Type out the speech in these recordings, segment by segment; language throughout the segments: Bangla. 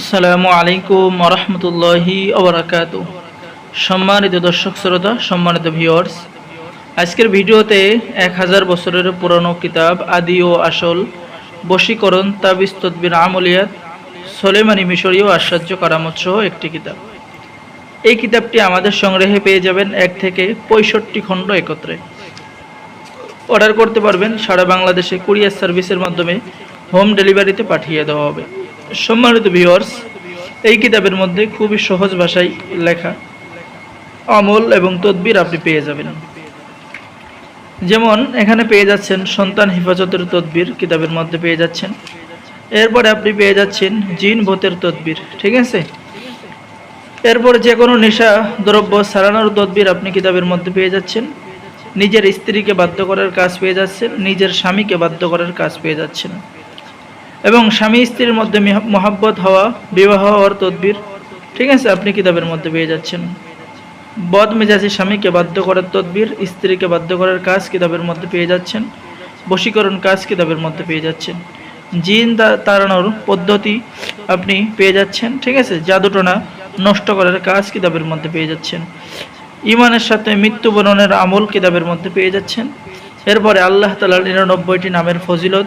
আসসালামু আলাইকুম রহমতুল্লাহি ওবরাকাত সম্মানিত দর্শক শ্রোতা, সম্মানিত ভিউয়ার্স আজকের ভিডিওতে এক হাজার বছরের পুরনো কিতাব আদি ও আসল বশীকরণ তাবিজ তদ্বির আমলিয়াত সোলেমানি মিশরীয় আশ্চর্য কারামত সহ একটি কিতাব। এই কিতাবটি আমাদের সংগ্রহে পেয়ে যাবেন এক থেকে পঁয়ষট্টি খণ্ড একত্রে। অর্ডার করতে পারবেন সারা বাংলাদেশে কুরিয়ার সার্ভিসের মাধ্যমে হোম ডেলিভারিতে পাঠিয়ে দেওয়া হবে। সম্মানিত ভিউয়ার্স এই কিতাবের মধ্যে খুবই সহজ ভাষায় লেখা আমল এবং তদবির আপনি পেয়ে যাবেন। যেমন, এখানে পেয়ে যাচ্ছেন সন্তান হেফাজতের তদবির কিতাবের মধ্যে পেয়ে যাচ্ছেন। এরপরে আপনি পেয়ে যাচ্ছেন জিন ভূতের তদবির, ঠিক আছে? এরপর যে কোনো নেশা, দ্রব্য সারানোর তদবির আপনি কিতাবের মধ্যে পেয়ে যাচ্ছেন। নিজের স্ত্রীকে বাধ্য করার কাজ পেয়ে যাচ্ছেন, নিজের স্বামীকে বাধ্য করার কাজ পেয়ে যাচ্ছেন। এবং স্বামী স্ত্রীর মধ্যে মিহ- মহাব্বত হওয়া, বিবাহ হওয়ার তদবির। ঠিক আছে, আপনি কিতাবের মধ্যে পেয়ে যাচ্ছেন। বদ মেজাজি স্বামীকে বাধ্য করার তদবির, স্ত্রীকে বাধ্য করার কাজ কিতাবের মধ্যে পেয়ে যাচ্ছেন। বশীকরণ কাজ কিতাবের মধ্যে পেয়ে যাচ্ছেন। জিন তাড়ানোর পদ্ধতি আপনি পেয়ে যাচ্ছেন। ঠিক আছে, জাদুটনা নষ্ট করার কাজ কিতাবের মধ্যে পেয়ে যাচ্ছেন। ইমানের সাথে মৃত্যু বরণের আমল কিতাবের মধ্যে পেয়ে যাচ্ছেন। এরপরে আল্লাহ তালার নিরানব্বইটি নামের ফজিলত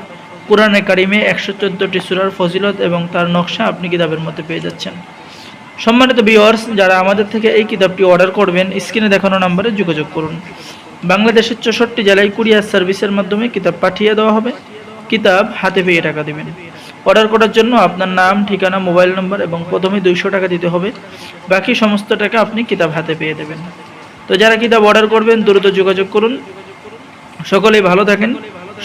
কোরআনে কারিমে একশো চোদ্দোটি সুরার ফজিলত এবং তার নকশা আপনি কিতাবের মধ্যে পেয়ে যাচ্ছেন। সম্মানিত ভিউয়ার্স যারা আমাদের থেকে এই কিতাবটি অর্ডার করবেন স্ক্রিনে দেখানো নম্বরে যোগাযোগ করুন। বাংলাদেশের চৌষট্টি জেলায় কুরিয়ার সার্ভিসের মাধ্যমে কিতাব পাঠিয়ে দেওয়া হবে। কিতাব হাতে পেয়ে টাকা দেবেন। অর্ডার করার জন্য আপনার নাম, ঠিকানা মোবাইল নম্বর এবং প্রথমে দুইশো টাকা দিতে হবে। বাকি সমস্ত টাকা আপনি কিতাব হাতে পেয়ে দেবেন। তো যারা কিতাব অর্ডার করবেন, দ্রুত যোগাযোগ করুন। সকলেই ভালো থাকেন।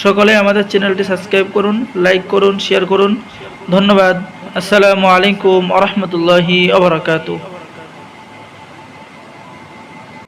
সকলে আমাদের চ্যানেলটি সাবস্ক্রাইব করুন লাইক করুন শেয়ার করুন। ধন্যবাদ। আসসালামু আলাইকুম আহমতুল্লাহি আবরাকাতু